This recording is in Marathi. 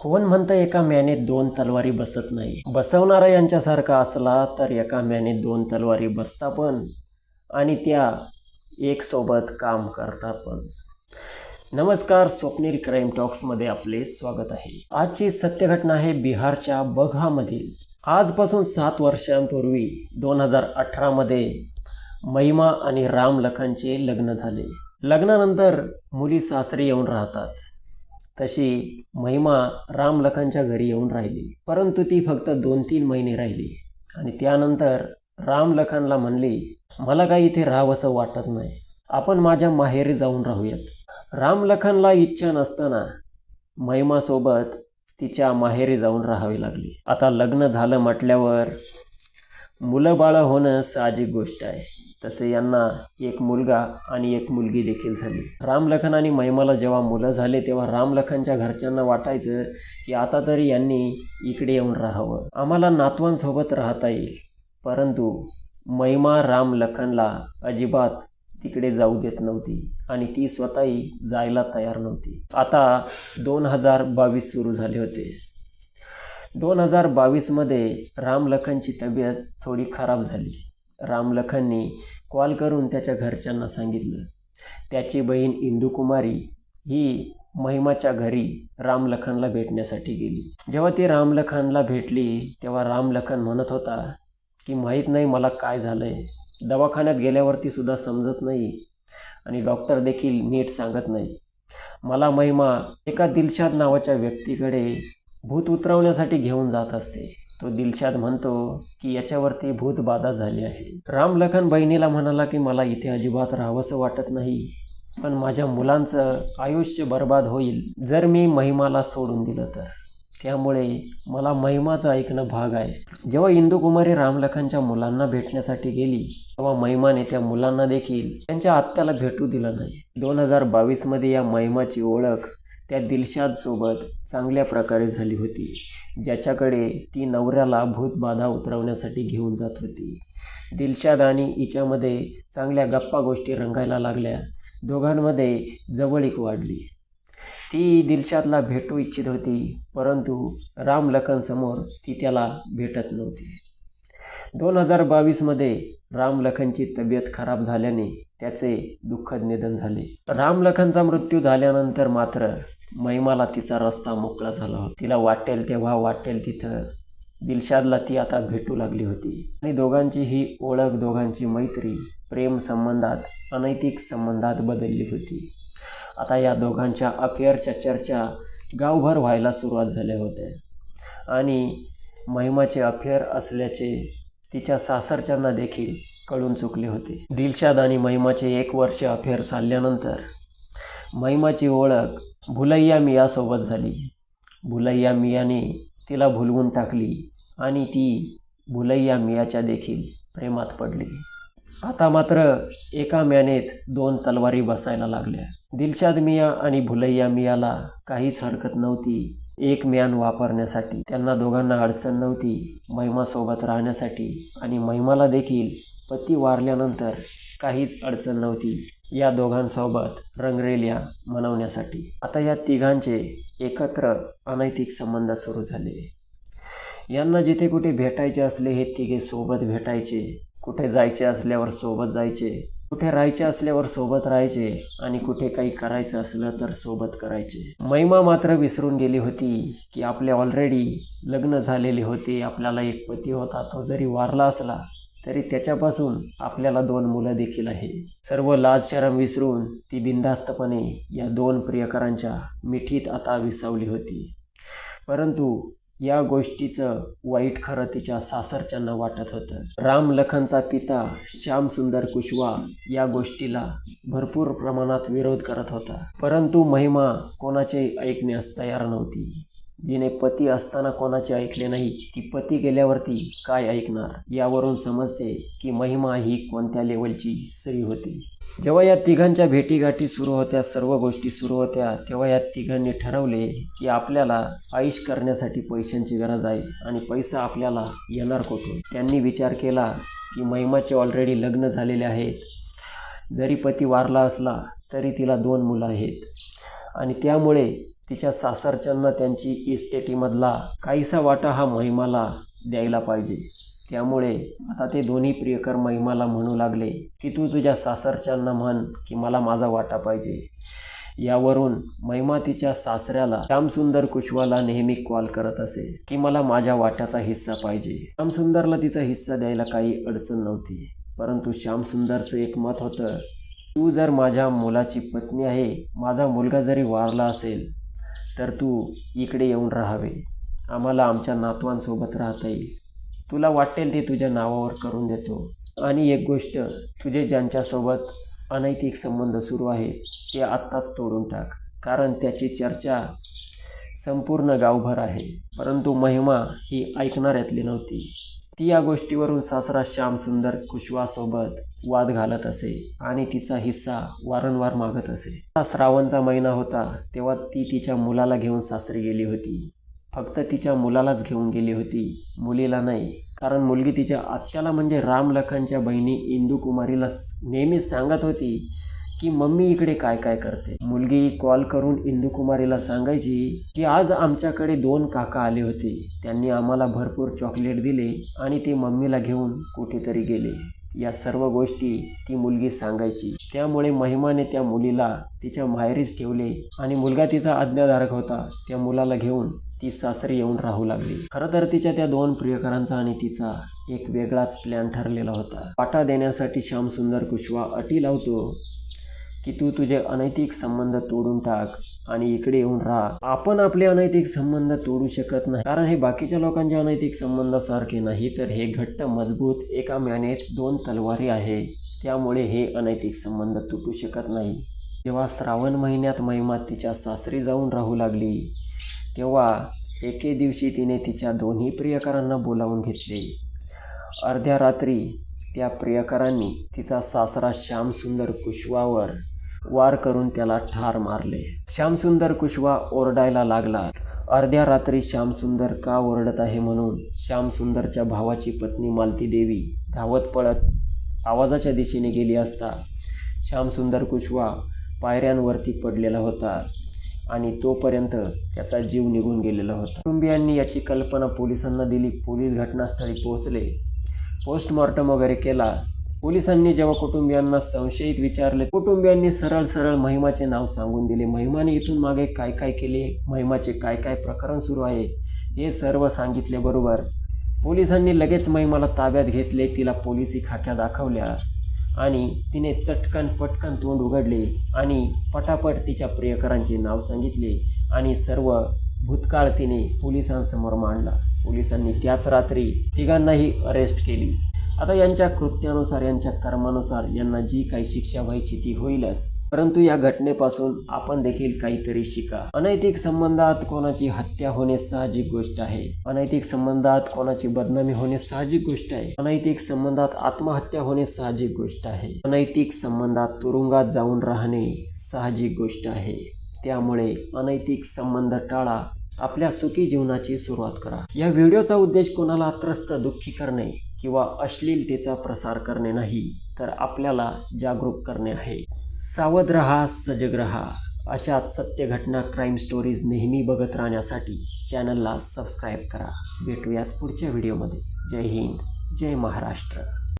कोण म्हणतं एका म्याने दोन तलवारी बसत नाही? बसवणारा यांच्यासारखा असला तर एका म्याने दोन तलवारी बसता पण आणि त्या एक सोबत काम करता पण. नमस्कार स्वप्नील क्राईम टॉक्समध्ये आपले स्वागत आहे. आजची सत्यघटना आहे बिहारच्या बघामधील. आजपासून सात वर्षांपूर्वी दोन हजार अठरामध्ये महिमा आणि राम लखनचे लग्न झाले. लग्नानंतर मुली सासरी येऊन राहतात. तशी महिमा रामलखांच्या घरी येऊन राहिली. परंतु ती फक्त दोन तीन महिने राहिली. आणि त्यानंतर रामलखनला म्हणली मला काही इथे राहावंसं वाटत नाही. आपण माझ्या माहेरी जाऊन राहूयात. रामलखनला इच्छा नसताना महिमासोबत तिच्या माहेरी जाऊन राहावी लागली. आता लग्न झालं म्हटल्यावर मुलं बाळं होणं साहजिक गोष्ट आहे. तसे यांना एक मुलगा आणि एक मुलगी देखील झाली. रामलखन आणि महिमाला जेव्हा मुलं झाले तेव्हा रामलखनच्या घरच्यांना वाटायचं की आता तरी यांनी इकडे येऊन राहावं. आम्हाला नातवांसोबत राहता येईल परंतु महिमा रामलखनला अजिबात तिकडे जाऊ देत नव्हती आणि ती स्वतःही जायला तयार नव्हती. आता दोन हजार बावीस सुरू झाले होते. दोन हजार बावीसमध्ये रामलखनची तब्येत थोडी खराब झाली. रामलखननी कॉल करून त्याच्या घरच्यांना सांगितलं त्याची बहीण इंदुकुमारी ही महिमाच्या घरी रामलखनला भेटण्यासाठी गेली. जेव्हा ती रामलखनला भेटली तेव्हा रामलखन म्हणत होता की माहीत नाही मला काय झालं आहे दवाखान्यात गेल्यावरती सुद्धा समजत नाही आणि डॉक्टर देखील नीट सांगत नाही. मला महिमा एका दिलशाद नावाच्या व्यक्तीकडे भूत उतरवण्यासाठी घेऊन जात असते. तो दिलशाद म्हणतो की याच्यावरती भूतबाधा झाली आहे. रामलखन बहिणीला म्हणाला की मला इथे अजिबात राहावंसं वाटत नाही पण माझ्या मुलांचं आयुष्य बर्बाद होईल जर मी महिमाला सोडून दिलं तर. त्यामुळे मला महिमाचं ऐकणं भाग आहे. जेव्हा इंदुकुमारी रामलखनच्या मुलांना भेटण्यासाठी गेली तेव्हा महिमाने त्या मुलांना देखील त्यांच्या आत्याला भेटू दिलं नाही. दोन हजार बावीसमध्ये या महिमाची ओळख त्या दिलशादसोबत चांगल्या प्रकारे झाली होती ज्याच्याकडे ती नवऱ्याला भूतबाधा उतरवण्यासाठी घेऊन जात होती. दिलशाद आणि हिच्यामध्ये चांगल्या गप्पा गोष्टी रंगायला लागल्या. दोघांमध्ये जवळीक वाढली. ती दिलशादला भेटू इच्छित होती परंतु राम लखनसमोर ती त्याला भेटत नव्हती. दोन हजार बावीसमध्ये राम लखनची तब्येत खराब झाल्याने त्याचे दुःखद निधन झाले. राम लखनचा मृत्यू झाल्यानंतर मात्र महिमाला तिचा रस्ता मोकळा झाला तिला वाटेल तेव्हा वाटेल तिथं. दिलशादला ती आता भेटू लागली होती. आणि दोघांची ही ओळख दोघांची मैत्री प्रेम संबंधात अनैतिक संबंधात बदलली होती. आता या दोघांच्या अफेअरच्या चर्चा गावभर व्हायला सुरुवात झाल्या होत्या. आणि महिमाचे अफेअर असल्याचे तिच्या सासरच्यांना देखील कळून चुकले होते. दिलशाद आणि महिमाचे एक वर्ष अफेअर चालल्यानंतर महिमाची ओळख भुलैया मियासोबत झाली. भुलैया मियाने तिला भुलवून टाकली आणि ती भुलैया मियाच्या देखील प्रेमात पडली. आता मात्र एका म्यानेत दोन तलवारी बसायला लागल्या. दिलशाद मिया आणि भुलैया मियाला काहीच हरकत नव्हती. एक म्यान वापरण्यासाठी त्यांना दोघांना अडचण नव्हती. महिमासोबत राहण्यासाठी आणि महिमाला देखील पती वारल्यानंतर काहीच अडचण नव्हती. या दोघांसोबत रंगरेल्या मनवण्यासाठी. आता या तिघांचे एकत्र अनैतिक संबंध सुरू झाले. यांना जिथे कुठे भेटायचे असले हे तिघे सोबत भेटायचे. कुठे जायचे असल्यावर सोबत जायचे. कुठे राहायचे असल्यावर सोबत राहायचे. आणि कुठे काही करायचं असलं तर सोबत करायचे. महिमा मात्र विसरून गेली होती की आपले ऑलरेडी लग्न झालेले होते. आपल्याला एक पती होता तो जरी वारला असला तरी त्याच्यापासून आपल्याला दोन मुलं देखील आहे. सर्व लाज शरम विसरून ती बिनधास्तपणे या दोन प्रियकरांच्या मिठीत आता विसावली होती. परंतु या गोष्टीचं वाईट खरं तिच्या सासरच्यांना वाटत होतं. राम लखनचा पिता श्यामसुंदर कुशवा या गोष्टीला भरपूर प्रमाणात विरोध करत होता. परंतु महिमा कोणाचे ऐकण्यास तयार नव्हती. जिने पती असताना कोणाचे ऐकले नाही ती पती गेल्यावरती काय ऐकणार? यावरून समजते की महिमा ही कोणत्या लेवलची स्त्री होती. जेव्हा या तिघांच्या भेटीगाठी सुरू होत्या सर्व गोष्टी सुरू होत्या तेव्हा या तिघांनी ठरवले की आपल्याला आयुष करण्यासाठी पैशांची गरज आहे आणि पैसा आपल्याला येणार कुठून? त्यांनी विचार केला की महिमाचे ऑलरेडी लग्न झालेले आहेत. जरी पती वारला असला तरी तिला दोन मुलं आहेत. आणि त्यामुळे तिच्या सासरच्यांना त्यांची इस्टेटीमधला काहीसा वाटा हा महिमाला द्यायला पाहिजे. त्यामुळे आता ते दोन्ही प्रियकर महिमाला म्हणू लागले की तू तुझ्या सासरच्यांना म्हण की मला माझा वाटा पाहिजे. यावरून महिमा तिच्या सासऱ्याला श्यामसुंदर कुशवाला नेहमी कॉल करत असे की मला माझ्या वाट्याचा हिस्सा पाहिजे. श्यामसुंदरला तिचा हिस्सा द्यायला काही अडचण नव्हती. परंतु श्यामसुंदरचं एक मत होतं तू जर माझ्या मुलाची पत्नी आहे माझा मुलगा जरी वारला असेल तर तू इकडे येऊन राहावे. आम्हाला आमच्या नातवांसोबत राहता येईल तुला वाटेल ते तुझ्या नावावर करून देतो. आणि एक गोष्ट तुझे ज्यांच्यासोबत अनैतिक संबंध सुरू आहेत ते आत्ताच तोडून टाक. कारण त्याची चर्चा संपूर्ण गावभर आहे. परंतु महिमा ही ऐकणाऱ्यातली नव्हती. ती या गोष्टीवरून सासरा श्यामसुंदर कुशवासोबत वाद घालत असे आणि तिचा हिस्सा वारंवार मागत असे. हा श्रावणचा महिना होता तेव्हा ती तिच्या मुलाला घेऊन सासरी गेली होती. फक्त तिच्या मुलालाच घेऊन गेली होती मुलीला नाही. कारण मुलगी तिच्या आत्याला म्हणजे राम लखनच्या बहिणी इंदू कुमारीला नेहमी सांगत होती की मम्मी इकडे काय काय करते? मुलगी कॉल करून इंदू कुमारीला सांगायची की आज आमच्याकडे दोन काका आले होते. त्यांनी आम्हाला भरपूर चॉकलेट दिले आणि ते मम्मीला घेऊन कुठेतरी गेले. या सर्व गोष्टी ती मुलगी सांगायची. त्यामुळे महिमाने त्या मुलीला तिच्या माहेरीच ठेवले आणि मुलगा तिचा आज्ञाधारक होता. त्या मुलाला घेऊन ती सासरी येऊन राहू लागली. खरं तर तिच्या त्या दोन प्रियकरांचा आणि तिचा एक वेगळाच प्लॅन ठरलेला होता. वाटा देण्यासाठी श्यामसुंदर कुशवा अटी लावतो. की तू तुझे अनैतिक संबंध तोडून टाक आणि इकडे येऊन राहा. आपण आपले अनैतिक संबंध तोडू शकत नाही. कारण हे बाकीच्या लोकांच्या अनैतिक संबंधासारखे नाही तर हे घट्ट मजबूत एका म्यानेत दोन तलवारी आहे. त्यामुळे हे अनैतिक संबंध तुटू शकत नाही. जेव्हा श्रावण महिन्यात महिमा तिच्या सासरी जाऊन राहू लागली तेव्हा एके दिवशी तिने तिच्या दोन्ही प्रियकरांना बोलावून घेतले. अर्ध्या रात्री त्या प्रियकरांनी तिचा सासरा श्यामसुंदर कुशवावर वार करून त्याला ठार मारले. श्यामसुंदर कुशवा ओरडायला लागला. अर्ध्या रात्री श्यामसुंदर का ओरडत आहे म्हणून? श्यामसुंदरच्या भावाची पत्नी मालती देवी धावत पळत आवाजाच्या दिशेने गेली असता श्यामसुंदर कुशवा पायऱ्यांवरती पडलेला होता आणि तोपर्यंत त्याचा जीव निघून गेलेला होता. कुटुंबियांनी याची कल्पना पोलिसांना दिली. पोलीस घटनास्थळी पोहोचले. पोस्टमॉर्टम वगैरे केला. पोलिसांनी जेव्हा कुटुंबियांना संशयित विचारले कुटुंबियांनी सरळ सरळ महिमाचे नाव सांगून दिले. महिमाने इथून मागे काय काय केले? महिमाचे काय काय प्रकरण सुरू आहे? हे सर्व सांगितले बरोबर. पोलिसांनी लगेच महिमाला ताब्यात घेतले. तिला पोलिसी खाक्या दाखवल्या आणि तिने चटकन पटकन तोंड उघडले आणि पटापट तिच्या प्रियकरांचे नाव सांगितले आणि सर्व भूतकाळ तिने पोलिसांसमोर मांडला. पोलिसांनी त्याच रात्री तिघांनाही अरेस्ट केली. आता यांच्या कृत्यानुसार यांच्या कर्मानुसार यांना जी काही शिक्षा व्हायची ती होईलच. परंतु या घटनेपासून आपण देखील काहीतरी शिका. अनैतिक संबंधात कोणाची हत्या होणे साहजिक गोष्ट आहे? अनैतिक संबंधात कोणाची बदनामी होणे साहजिक गोष्ट आहे? अनैतिक संबंधात आत्महत्या होणे साहजिक गोष्ट आहे? अनैतिक संबंधात तुरुंगात जाऊन राहणे साहजिक गोष्ट आहे. त्यामुळे अनैतिक संबंध टाळा. आपल्या सुखी जीवनाची सुरुवात करा. या व्हिडिओचा उद्देश कोणाला त्रस्त दुःखी करणे किंवा अश्लीलतेचा प्रसार करणे नाही तर आपल्याला जागरूक करणे आहे. सावध रहा सजग रहा. अशाच सत्य घटना क्राईम स्टोरीज नेहमी बघत राहण्यासाठी चॅनलला सबस्क्राईब करा. भेटूयात पुढच्या व्हिडिओमध्ये जय हिंद जय महाराष्ट्र.